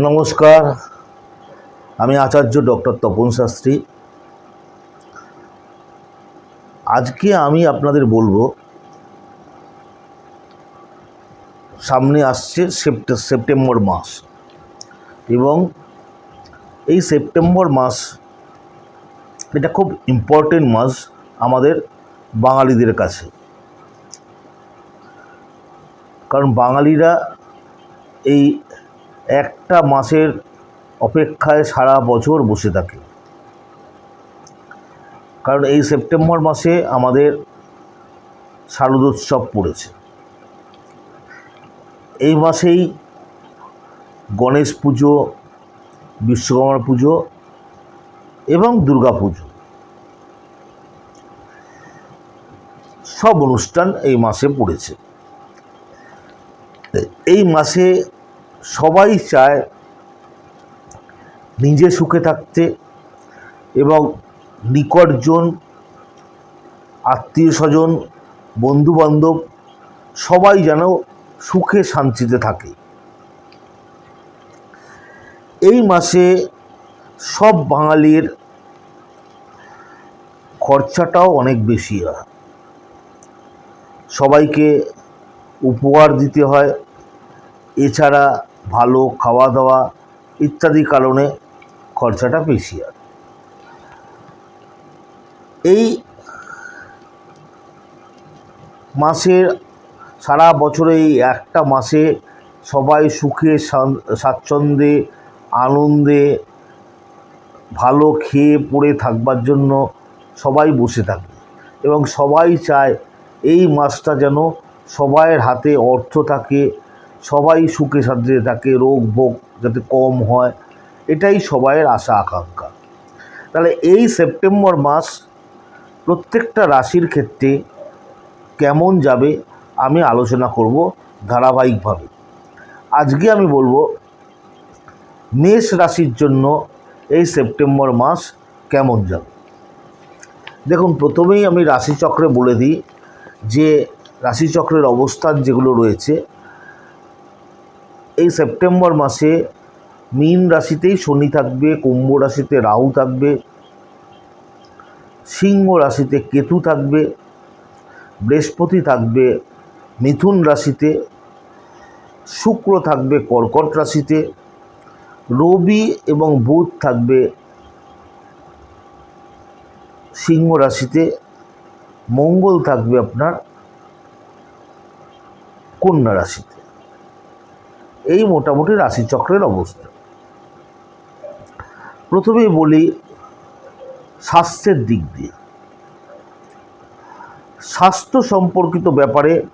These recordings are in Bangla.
নমস্কার, আমি আচার্য ডক্টর তপন শাস্ত্রী। আজকে আমি আপনাদের বলব, সামনে আসছে সেপ্টে, সেপ্টেম্বর মাস এবং এই সেপ্টেম্বর মাস এটা খুব ইম্পর্টেন্ট মাস আমাদের বাঙালিদের কাছে। কারণ বাঙালিরা এই একটা মাসের অপেক্ষায় সারা বছর বসে থাকে। কারণ এই সেপ্টেম্বর মাসে আমাদের শারদোৎসব পড়েছে। এই মাসেই গণেশ পুজো, বিশ্বকর্মা পুজো এবং দুর্গা পুজো। সব অনুষ্ঠান এই মাসে পড়েছে। এই মাসে সবাই চায় নিজে সুখে থাকতে এবং নিকটজন আত্মীয় স্বজন বন্ধুবান্ধব সবাই যেন সুখে শান্তিতে থাকে। এই মাসে সব বাঙালির খরচাটাও অনেক বেশি হয়। সবাইকে উপহার দিতে হয়। এছাড়া ভালো খাওয়া দাওয়া ইত্যাদি কারণে খরচাটা বেশি হয় এই মাসের, সারা বছরে এই একটা মাসে সবাই সুখে স্বাচ্ছন্দ্যে, আনন্দে, ভালো খেয়ে পড়ে থাকবার জন্য সবাই বসে থাকে এবং সবাই চায় এই মাসটা যেন সবাইয়ের হাতে অর্থ থাকে সবাই সুখে শান্তিতে থাকে, রোগ ভোগ যাতে কম হয়, এটাই সবাইয়ের আশা, আকাঙ্ক্ষা। তাহলে এই সেপ্টেম্বর মাস প্রত্যেকটা রাশির ক্ষেত্রে কেমন যাবে আমি আলোচনা করব ধারাবাহিকভাবে। আজকে আমি বলব, মেষ রাশির জন্য এই সেপ্টেম্বর মাস কেমন যাবে? দেখুন, প্রথমেই আমি রাশিচক্রে বলে দিই যে, রাশিচক্রের অবস্থান যেগুলো রয়েছে এই সেপ্টেম্বর মাসে মীন রাশিতেই শনি থাকবে, কুম্ভ রাশিতে রাহু থাকবে, সিংহ রাশিতে কেতু থাকবে, বৃহস্পতি থাকবে মিথুন রাশিতে, শুক্র থাকবে কর্কট রাশিতে, রবি এবং বুধ থাকবে সিংহ রাশিতে, মঙ্গল থাকবে আপনার কন্যা রাশিতে। এই মোটামুটি রাশিচক্রের অবস্থা। প্রথমেই বলি স্বাস্থ্যের দিক দিয়ে। স্বাস্থ্য সম্পর্কিত ব্যাপারে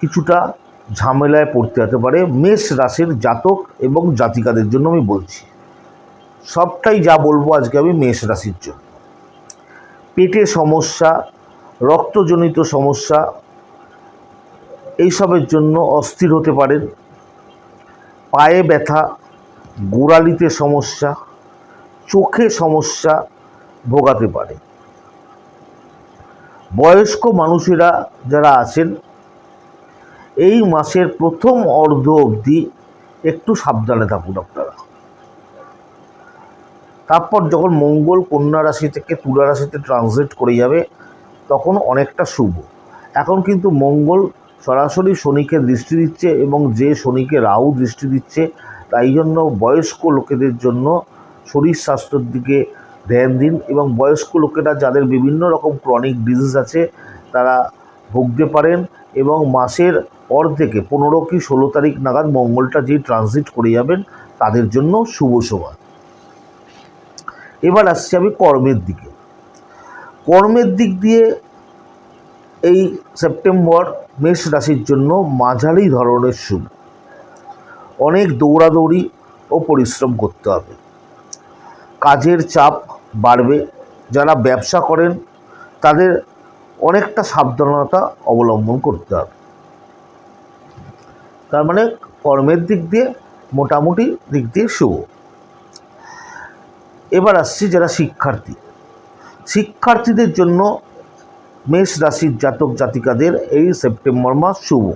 কিছুটা ঝামেলায় পড়তে হতে পারে। মেষ রাশির জাতক এবং জাতিকাদের জন্য আমি বলছি। সবটাই যা বলব আজকে আমি মেষ রাশির জন্য। পেটে সমস্যা, রক্তজনিত সমস্যা, এইসবের জন্য অস্থির হতে পারেন। পায়ে ব্যথা, গোড়ালিতে সমস্যা, চোখে সমস্যা ভোগাতে পারে। বয়স্ক মানুষেরা যারা আছেন, এই মাসের প্রথম অর্ধ অবধি একটু সাবধানে থাকুন আপনারা। তারপর যখন মঙ্গল, কন্যা রাশি থেকে তুলা রাশিতে ট্রানজিট করে যাবে, তখন অনেকটা শুভ। এখন কিন্তু মঙ্গল সরাসরি শনিকে দৃষ্টি দিচ্ছে এবং যে শনিকে রাহু দৃষ্টি দিচ্ছে, তাই জন্য বয়স্ক লোকেদের জন্য শরীর স্বাস্থ্যের দিকে ধ্যান দিন এবং বয়স্ক লোকেরা যাদের বিভিন্ন রকম ক্রনিক ডিজিজ আছে, তারা ভুগতে পারেন এবং মাসের অর্ধেকে পনেরো কি ষোলো তারিখ নাগাদ মঙ্গলটা যেই ট্রানজিট করে যাবেন, তাদের জন্য শুভ সময়। এবার আসছি আমি কর্মের দিকে। কর্মের দিক দিয়ে এই সেপ্টেম্বর মেষ রাশির জন্য মাঝারি ধরনের শুভ। অনেক দৌড়াদৌড়ি ও পরিশ্রম করতে হবে। কাজের চাপ বাড়বে, যারা ব্যবসা করেন, তাদের অনেকটা সাবধানতা অবলম্বন করতে হবে। তার মানে কর্মের দিক দিয়ে, মোটামুটি দিক দিয়ে শুভ। এবার আসছি যারা শিক্ষার্থী। শিক্ষার্থীদের জন্য মেষ রাশির জাতক জাতিকাদের এই সেপ্টেম্বর মাস শুভ।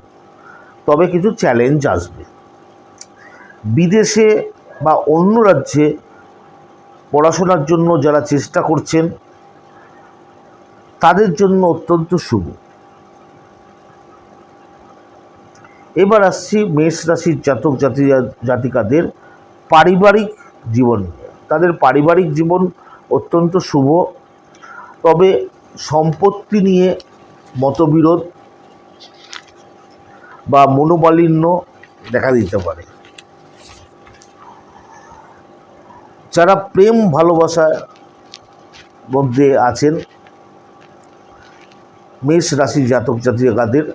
তবে কিছু চ্যালেঞ্জ আসবে। বিদেশে বা অন্য রাজ্যে পড়াশোনার জন্য যারা চেষ্টা করছেন, তাদের জন্য অত্যন্ত শুভ। এবার আসছি মেষ রাশির জাতক জাতি, জাতিকাদের পারিবারিক জীবন। তাদের পারিবারিক জীবন অত্যন্ত শুভ। তবে সম্পত্তি নিয়ে মতবিরোধ বা মনোমালিন্য দেখা দিতে পারে। যারা প্রেম ভালোবাসার মধ্যে আছেন, মেষ রাশির জাতক জাতিকাদের,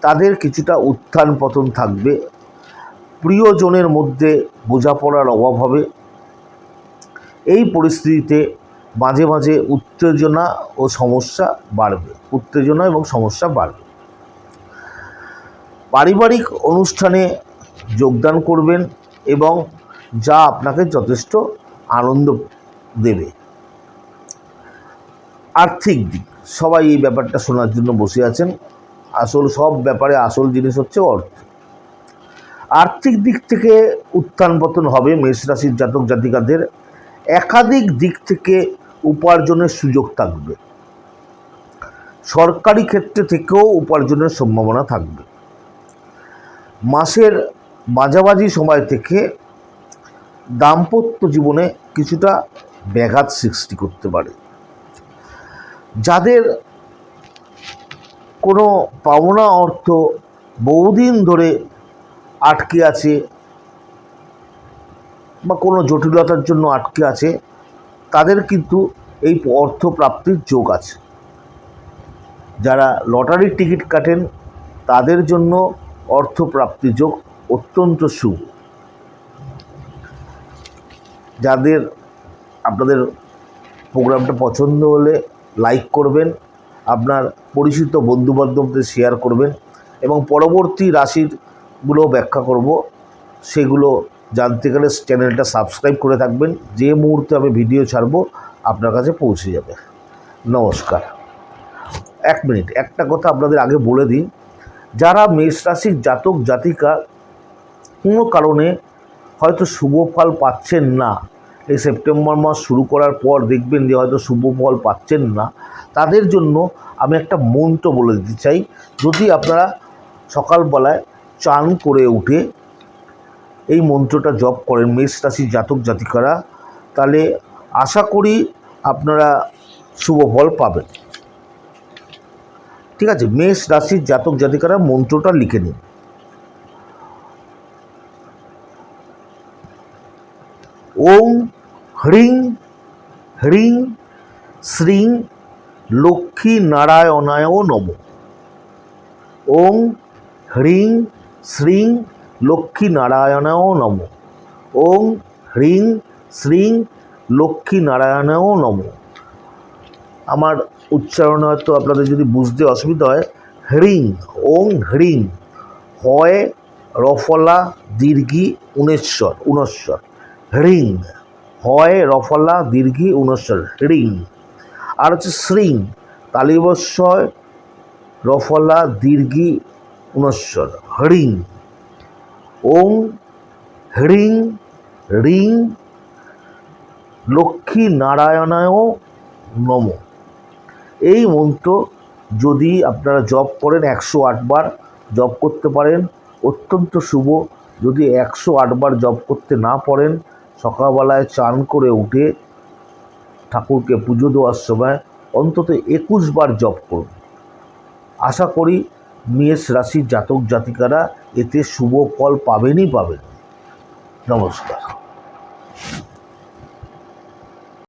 তাদের কিছুটা উত্থান পতন থাকবে। প্রিয়জনের মধ্যে বোঝাপড়ার অভাব হবে। এই পরিস্থিতিতে মাঝে মাঝে উত্তেজনা ও সমস্যা বাড়বে। উত্তেজনা এবং সমস্যা বাড়বে। পারিবারিক অনুষ্ঠানে যোগদান করবেন এবং যা আপনাকে যথেষ্ট আনন্দ দেবে। আর্থিক দিক, সবাই এই ব্যাপারটা শোনার জন্য বসে আছেন। আসল, সব ব্যাপারে আসল জিনিস হচ্ছে অর্থ। আর্থিক দিক থেকে উত্থান পতন হবে মেষ রাশির জাতক জাতিকাদের একাধিক দিক থেকে উপার্জনের সুযোগ থাকবে। সরকারি ক্ষেত্রে থেকেও উপার্জনের সম্ভাবনা থাকবে। মাসের মাঝামাঝি সময় থেকে দাম্পত্য জীবনে কিছুটা ব্যাঘাত সৃষ্টি করতে পারে। যাদের কোনো পাওনা অর্থ বহুদিন ধরে আটকে আছে বা কোনো জটিলতার জন্য আটকে আছে তাদের কিন্তু এই অর্থ প্রাপ্তির যোগ আছে। যারা লটারির টিকিট কাটেন, তাদের জন্য অর্থ প্রাপ্তির যোগ অত্যন্ত শুভ যাদের আপনাদের প্রোগ্রামটা পছন্দ হলে লাইক করবেন, আপনার পরিচিত বন্ধুবান্ধবদের শেয়ার করবেন এবং পরবর্তী রাশিরগুলো ব্যাখ্যা করব, সেগুলো জানতে গেলে চ্যানেলটা সাবস্ক্রাইব করে থাকবেন। যে মুহূর্তে আমি ভিডিও ছাড়বো, আপনার কাছে পৌঁছে যাবে। নমস্কার। এক মিনিট, একটা কথা আপনাদের আগে বলে দিই। যারা মেষ রাশির জাতক, জাতিকা, কোনো কারণে হয়তো শুভ ফল পাচ্ছেন না, এই সেপ্টেম্বর মাস শুরু করার পর দেখবেন যে হয়তো শুভ ফল পাচ্ছেন না, তাদের জন্য আমি একটা মন্ত্র বলে দিতে চাই। যদি আপনারা সকালবেলায় চান করে উঠে এই মন্ত্রটা জপ করেন, মেষ রাশির জাতক জাতিকারা, তাহলে আশা করি আপনারা শুভ ফল পাবেন। ঠিক আছে, মেষ রাশির জাতক জাতিকারা মন্ত্রটা লিখে নিন। ওম হ্রিং হ্রিং, শ্রীং লক্ষ্মী নারায়ণায় নম। ওম হ্রিং, শ্রীং লক্ষ্মী নারায়ণায় নম। ওং হ্রিং শ্রীং লক্ষ্মী নারায়ণায় নম। আমার উচ্চারণ হয়তো আপনাদের যদি বুঝতে অসুবিধা হয়, হ্রিং, ওং হ্রিং, হয় রফলা দীর্ঘি উনেশ্বর উনস্বর হ্রিং, হয় রফলা দীর্ঘি উনস্বর হ্রিং। আর হচ্ছে শ্রিং তালিবস্বয় রফলা দীর্ঘি উনস্বর হরিং। ওং, হ্রিং, রিং লক্ষ্মী নারায়ণায় নম। এই মন্ত্র যদি আপনারা জপ করেন একশো আটবার জপ করতে পারেন, অত্যন্ত শুভ। যদি একশো আটবার জপ করতে না পারেন, সকালবেলায় চান করে উঠে ঠাকুরকে পুজো দেওয়ার সময় অন্তত একুশ বার জপ করুন। আশা করি মেষ রাশির জাতক জাতিকারা এতে শুভ ফল পাবেনই পাবেন নমস্কার।